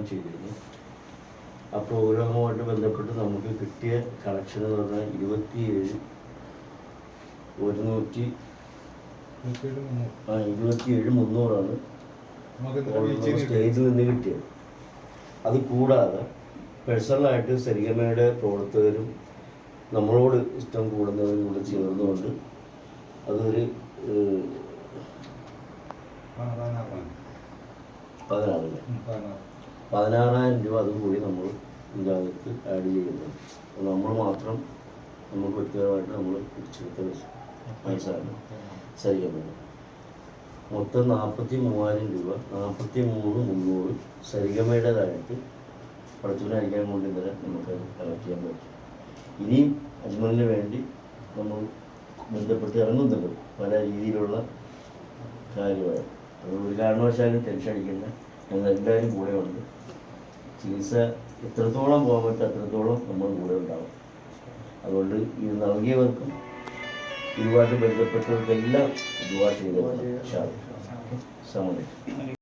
Programme ചെയ്തിരുന്നു ആ പ്രോഗ്രാമുമായിട്ട് ബന്ധപ്പെട്ട് നമുക്ക് കിട്ടിയ കളക്ഷൻ എന്ന് പറഞ്ഞാൽ ഇരുപത്തിയേഴ് ഒരുന്നൂറ്റി. ആ ഇരുപത്തിയേഴ് മുന്നൂറാണ് സ്റ്റേജിൽ നിന്ന് കിട്ടിയത് അത് കൂടാതെ പേഴ്സണലായിട്ട് സരിഗമയുടെ പ്രവർത്തകരും നമ്മളോട് ഇഷ്ടം കൂടുന്നവരും കൂടെ ചേർന്നുകൊണ്ട് അതൊരു. പതിനാറില്ല പതിനാറ്. പതിനാറായിരം രൂപ അതും കൂടി നമ്മൾ ഇതിനകത്ത് ആഡ് ചെയ്യുന്നുണ്ട് അപ്പോൾ നമ്മൾ മാത്രം നമുക്ക് വ്യക്തിപരമായിട്ട് നമ്മൾ പിടിച്ചെടുത്ത പൈസയാണ് സരിഗമയുടെ മൊത്തം നാൽപ്പത്തി മൂവായിരം രൂപ നാൽപ്പത്തി മൂന്ന് മുന്നൂറ് സരിഗമയുടേതായിട്ട് പടച്ചുവിനയക്കാൻ കൊണ്ട് ഇന്നലെ നമുക്ക് കളക്ട് ചെയ്യാൻ പറ്റും. ഇനിയും അജ്മലിന് വേണ്ടി നമ്മൾ ബന്ധപ്പെട്ട് ഇറങ്ങുന്നുണ്ട് പല രീതിയിലുള്ള കാര്യമായി. അത് ഒരു കാരണവശാലും ടെൻഷൻ അടിക്കേണ്ട. ഞങ്ങൾ എല്ലാവരും കൂടെ ഉണ്ട്. ചികിത്സ എത്രത്തോളം പോകാൻ പറ്റും അത്രത്തോളം നമ്മൾ കൂടെ ഉണ്ടാവും. അതുകൊണ്ട് ഇത് നൽകിയവർക്കും ഇതുമായിട്ട് ബന്ധപ്പെട്ടവർക്കെല്ലാം ഇതുമായിട്ട് ചെയ്തു സമയം